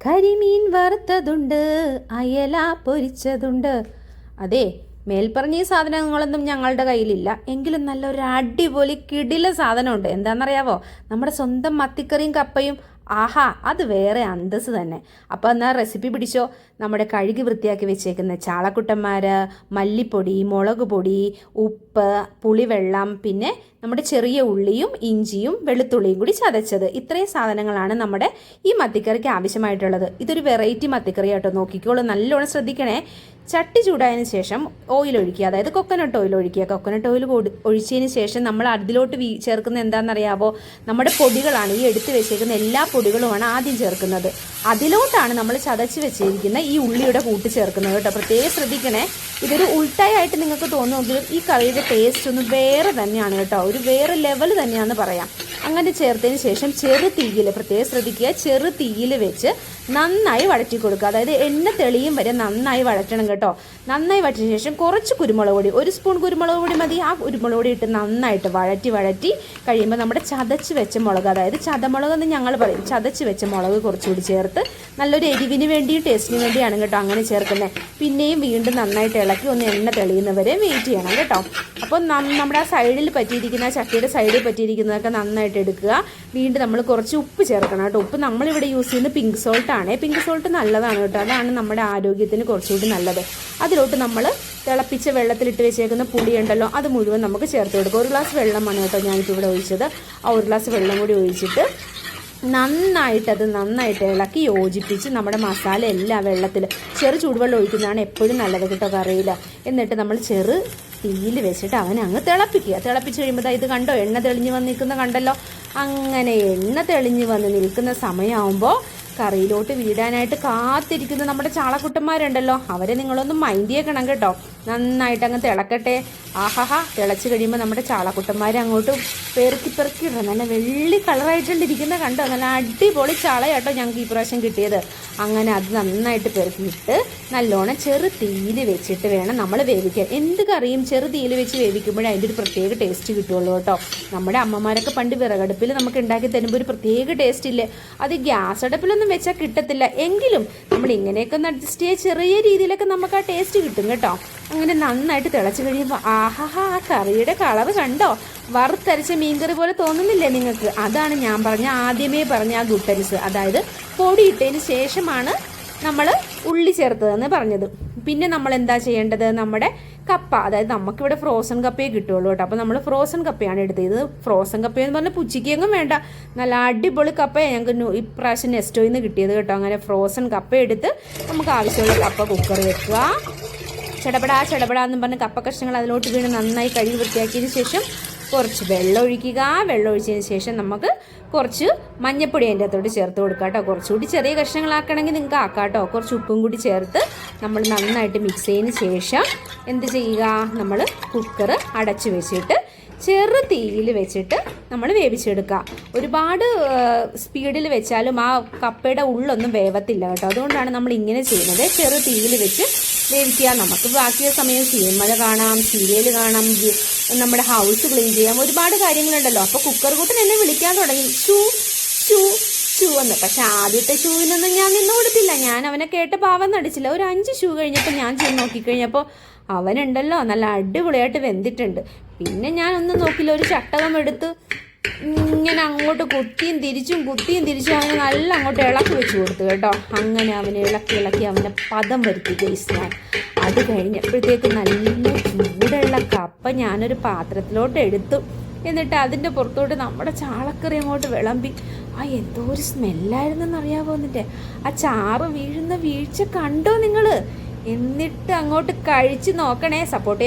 കരിമീൻ വറുത്തതുണ്ട് അയല പൊരിച്ചതുണ്ട്. അതെ മേൽപ്പറഞ്ഞ ഈ സാധനങ്ങളൊന്നും ഞങ്ങളുടെ കയ്യിലില്ല. എങ്കിലും നല്ലൊരു അടിപൊളി കിടില സാധനമുണ്ട്. എന്താണെന്നറിയാവോ? നമ്മുടെ സ്വന്തം മത്തിക്കറിയും കപ്പയും. ആഹാ അത് വേറെ അന്തസ് തന്നെ. അപ്പോൾ എന്നാൽ റെസിപ്പി പിടിച്ചോ? നമ്മുടെ കഴുകി വൃത്തിയാക്കി വെച്ചേക്കുന്ന ചാളക്കുട്ടന്മാർ മല്ലിപ്പൊടി മുളക് പൊടി ഉപ്പ് പുളിവെള്ളം പിന്നെ നമ്മുടെ ചെറിയ ഉള്ളിയും ഇഞ്ചിയും വെളുത്തുള്ളിയും കൂടി ചതച്ചത്. ഇത്രയും സാധനങ്ങളാണ് നമ്മുടെ ഈ മത്തിക്കറിക്ക് ആവശ്യമായിട്ടുള്ളത്. ഇതൊരു വെറൈറ്റി മത്തിക്കറി കേട്ടോ നോക്കിക്കോളൂ നല്ലോണം ശ്രദ്ധിക്കണേ. ചട്ടി ചൂടായതിന് ശേഷം ഓയിൽ ഒഴിക്കുക. അതായത് കൊക്കനട്ട് ഓയിൽ ഒഴിക്കുക. കൊക്കനട്ട് ഓയിൽ ഒഴിച്ചതിന് ശേഷം നമ്മൾ അതിലോട്ട് വീ ചേർക്കുന്ന എന്താണെന്നറിയാവോ? നമ്മുടെ പൊടികളാണ്. ഈ എടുത്ത് വെച്ചേക്കുന്ന എല്ലാ പൊടികളുമാണ് ആദ്യം ചേർക്കുന്നത്. അതിലോട്ടാണ് നമ്മൾ ചതച്ച് വെച്ചിരിക്കുന്ന ഈ ഉള്ളിയുടെ കൂട്ട് ചേർക്കുന്നത് കേട്ടോ. പ്രത്യേകം ശ്രദ്ധിക്കണേ. ഇതൊരു ഉൾട്ടായിട്ട് നിങ്ങൾക്ക് തോന്നുമെങ്കിലും ഈ കറിയുടെ ടേസ്റ്റ് ഒന്ന് വേറെ തന്നെയാണ് കേട്ടോ. ഒരു വേറെ ലെവൽ തന്നെയാണെന്ന് പറയാം. അങ്ങനെ ചേർത്തതിന് ശേഷം ചെറു തീയിൽ പ്രത്യേകം ശ്രദ്ധിക്കുക ചെറു തീയിൽ വെച്ച് നന്നായി വഴറ്റി കൊടുക്കുക. അതായത് എണ്ണ തെളിയും വരെ നന്നായി വഴറ്റണം കേട്ടോ. നന്നായി വഴറ്റിയ ശേഷം കുറച്ച് കുരുമുളക് പൊടി ഒരു സ്പൂൺ കുരുമുളക് പൊടി മതി. ആ കുരുമുളക് പൊടി ഇട്ട് നന്നായിട്ട് വഴറ്റി വഴറ്റി കഴിയുമ്പോൾ നമ്മുടെ ചതച്ച് വെച്ച മുളക് അതായത് ചതമുളക് എന്ന് ഞങ്ങൾ പറയും. ചതച്ച് വെച്ച മുളക് കുറച്ചുകൂടി ചേർത്ത് നല്ലൊരു എരിവിന് വേണ്ടിയും ടേസ്റ്റിന് വേണ്ടിയാണ് കേട്ടോ അങ്ങനെ ചേർക്കുന്നത് പിന്നെയും വീണ്ടും നന്നായിട്ട് ഇളക്കി ഒന്ന് എണ്ണ തെളിയുന്നവരെ വെയിറ്റ് ചെയ്യണം കേട്ടോ. അപ്പോൾ നമ്മുടെ ആ സൈഡിൽ പറ്റിയിരിക്കുന്ന ചട്ടിയുടെ സൈഡിൽ പറ്റിയിരിക്കുന്നതൊക്കെ നന്നായിട്ട് എടുക്കുക. വീണ്ടും നമ്മൾ കുറച്ച് ഉപ്പ് ചേർക്കണം കേട്ടോ. ഉപ്പ് നമ്മളിവിടെ യൂസ് ചെയ്യുന്നത് പിങ്ക് സോൾട്ട് ആണ്. പിങ്ക് സോൾട്ട് നല്ലതാണ് കേട്ടോ. അതാണ് നമ്മുടെ ആരോഗ്യത്തിന് കുറച്ചുകൂടി നല്ലത്. അതിലോട്ട് നമ്മൾ തിളപ്പിച്ച വെള്ളത്തിലിട്ട് വെച്ചേക്കുന്ന പുളി ഉണ്ടല്ലോ അത് മുഴുവൻ നമുക്ക് ചേർത്ത് കൊടുക്കുക. ഒരു ഗ്ലാസ് വെള്ളമാണ് കേട്ടോ ഞാനിപ്പോൾ ഒഴിച്ചത്. ആ ഒരു ഗ്ലാസ് വെള്ളം കൂടി ഒഴിച്ചിട്ട് നന്നായിട്ട് അത് നന്നായിട്ട് ഇളക്കി യോജിപ്പിച്ച് നമ്മുടെ മസാല എല്ലാ വെള്ളത്തിൽ ചെറു ചൂടുവെള്ളം ഒഴിക്കുന്നതാണ് എപ്പോഴും നല്ലത് കേട്ടോ കറിയിൽ എന്നിട്ട് നമ്മൾ ചെറു തീയിൽ വെച്ചിട്ട് അവൻ അങ്ങ് തിളപ്പിക്കുക. തിളപ്പിച്ച് കഴിയുമ്പോൾ ഇത് കണ്ടോ? എണ്ണ തെളിഞ്ഞ് വന്ന് നിൽക്കുന്ന കണ്ടല്ലോ? അങ്ങനെ എണ്ണ തെളിഞ്ഞ് വന്ന് നിൽക്കുന്ന സമയമാകുമ്പോൾ കറിയിലോട്ട് വീടാനായിട്ട് കാത്തിരിക്കുന്ന നമ്മുടെ ചാളക്കുട്ടന്മാരുണ്ടല്ലോ. അവരെ നിങ്ങളൊന്ന് മൈൻഡ് ചെയ്യണം കേട്ടോ. നന്നായിട്ട് അങ്ങ് തിളക്കട്ടെ. ആഹാഹാ തിളച്ച് കഴിയുമ്പോൾ നമ്മുടെ ചാളക്കുട്ടന്മാർ അങ്ങോട്ട് പെറുക്കി പെറുക്കി ഇടണം. നല്ല വെള്ളി കളറായിട്ടുണ്ടിരിക്കുന്ന കണ്ടോ? നല്ല അടിപൊളി ചാളയാട്ടോ ഞങ്ങൾക്ക് ഈ പ്രാവശ്യം കിട്ടിയത്. അങ്ങനെ അത് നന്നായിട്ട് പെറുക്കിയിട്ട് നല്ലോണം ചെറു തീയിൽ വെച്ചിട്ട് വേണം നമ്മൾ വേവിക്കാൻ. എന്ത് കറിയും ചെറു തീയിൽ വെച്ച് വേവിക്കുമ്പോഴേ അതിന്റെ ഒരു പ്രത്യേക ടേസ്റ്റ് കിട്ടുള്ളൂ കേട്ടോ. നമ്മുടെ അമ്മമാരൊക്കെ പണ്ട് വിറകടുപ്പിൽ നമുക്ക് ഉണ്ടാക്കി തരുമ്പോൾ ഒരു പ്രത്യേക ടേസ്റ്റ് ഇല്ലേ? അത് ഗ്യാസ് അടുപ്പിലൊന്നും വെച്ചാൽ കിട്ടത്തില്ല. എങ്കിലും നമ്മൾ ഇങ്ങനെയൊക്കെ ഒന്ന് അഡ്ജസ്റ്റ് ചെയ്യുക ചെറിയ രീതിയിലൊക്കെ നമുക്ക് ആ ടേസ്റ്റ് കിട്ടും കേട്ടോ. അങ്ങനെ നന്നായിട്ട് തിളച്ചു കഴിയുമ്പോൾ ആഹാഹാ ആ കറിയുടെ കളർ കണ്ടോ? വറുത്തരച്ച മീൻകറി പോലെ തോന്നുന്നില്ലേ നിങ്ങൾക്ക്? അതാണ് ഞാൻ പറഞ്ഞ ആദ്യമേ പറഞ്ഞ ആ ഗുട്ടൻസ് അതായത് പൊടിയിട്ടതിന് ശേഷമാണ് നമ്മൾ ഉള്ളി ചേർത്തതെന്ന് പറഞ്ഞത്. പിന്നെ നമ്മൾ എന്താ ചെയ്യേണ്ടത്? നമ്മുടെ കപ്പ അതായത് നമുക്കിവിടെ ഫ്രോസൺ കപ്പയെ കിട്ടുള്ളൂ കേട്ടോ. അപ്പോൾ നമ്മൾ ഫ്രോസൺ കപ്പയാണ് എടുത്തത്. ഫ്രോസൺ കപ്പയെന്ന് പറഞ്ഞാൽ പുച്ചിക്കെങ്ങും വേണ്ട. നല്ല അടിപൊളി കപ്പയാണ് ഞങ്ങൾക്ക് ഇപ്രാവശ്യം നെസ്റ്റോയിൽ നിന്ന് കിട്ടിയത് കേട്ടോ. അങ്ങനെ ഫ്രോസൺ കപ്പ എടുത്ത് നമുക്ക് ആവശ്യമുള്ള കപ്പ കുക്കർ വെക്കുക. ചടപടാ ചടപടാ എന്നും പറഞ്ഞ് കപ്പ കഷ്ണങ്ങൾ അതിലോട്ട് വീണ് നന്നായി കഴുകി വൃത്തിയാക്കിയതിന് ശേഷം കുറച്ച് വെള്ളം ഒഴിക്കുക. വെള്ളം ഒഴിച്ചതിന് ശേഷം നമുക്ക് കുറച്ച് മഞ്ഞപ്പൊടി അതിന്റെ അകത്തോട്ട് ചേർത്ത് കൊടുക്കാം കേട്ടോ. കുറച്ചുകൂടി ചെറിയ കഷ്ണങ്ങളാക്കണമെങ്കിൽ നിങ്ങൾക്ക് ആക്കാം കേട്ടോ. കുറച്ച് ഉപ്പും കൂടി ചേർത്ത് നമ്മൾ നന്നായിട്ട് മിക്സ് ചെയ്തതിന് ശേഷം എന്ത് ചെയ്യുക? നമ്മൾ കുക്കർ അടച്ചു വെച്ചിട്ട് ചെറു തീയിൽ വെച്ചിട്ട് നമ്മൾ വേവിച്ചെടുക്കുക. ഒരുപാട് സ്പീഡിൽ വെച്ചാലും ആ കപ്പയുടെ ഉള്ളൊന്നും വേവത്തില്ല കേട്ടോ. അതുകൊണ്ടാണ് നമ്മൾ ഇങ്ങനെ ചെയ്യുന്നത്. ചെറു തീയിൽ വെച്ച് വേവിക്കുക നമുക്ക് ബാക്കിയ സമയം സിനിമ കാണാം സീരിയൽ കാണാം നമ്മുടെ ഹൗസ് ക്ലീൻ ചെയ്യാം. ഒരുപാട് കാര്യങ്ങളുണ്ടല്ലോ. അപ്പോൾ കുക്കർ കൂട്ടൻ എന്നെ വിളിക്കാൻ തുടങ്ങി. ഷൂ ഷൂ ഷൂ എന്ന്. പക്ഷെ ആദ്യത്തെ ഷൂവിനൊന്നും ഞാൻ നിന്ന് കൊടുത്തില്ല. ഞാൻ അവനെ കേട്ട് പാവം നടിച്ചില്ല. ഒരു അഞ്ച് ഷൂ കഴിഞ്ഞപ്പോൾ ഞാൻ ചെന്ന് നോക്കിക്കഴിഞ്ഞപ്പോൾ അവനുണ്ടല്ലോ. നല്ല അടിപൊളിയായിട്ട് വെന്തിട്ടുണ്ട്. പിന്നെ ഞാൻ ഒന്നും നോക്കില്ല. ഒരു ചട്ടകം എടുത്ത് ഇങ്ങനെ അങ്ങോട്ട് കുത്തിയും തിരിച്ചും കുത്തിയും തിരിച്ചും അവന് നല്ല അങ്ങോട്ട് ഇളക്കി വെച്ച് കൊടുത്തു കേട്ടോ. അങ്ങനെ അവനെ ഇളക്കി ഇളക്കി അവനെ പദം വരുത്തി ഗൈസ് അത് കഴിഞ്ഞപ്പോഴത്തേക്ക് നല്ല ചൂടുള്ള കപ്പ ഞാനൊരു പാത്രത്തിലോട്ട് എടുത്തു. എന്നിട്ട് അതിന്റെ പുറത്തോട്ട് നമ്മുടെ ചാളക്കറി അങ്ങോട്ട് വിളമ്പി. ആ എന്തോ ഒരു സ്മെല്ലായിരുന്നെന്ന് അറിയാമോ എന്നിട്ട് ആ ചാറ് വീഴുന്ന വീഴ്ച കണ്ടോ നിങ്ങൾ എന്നിട്ട് അങ്ങോട്ട് കഴിച്ച് നോക്കണേ സപ്പോർട്ട്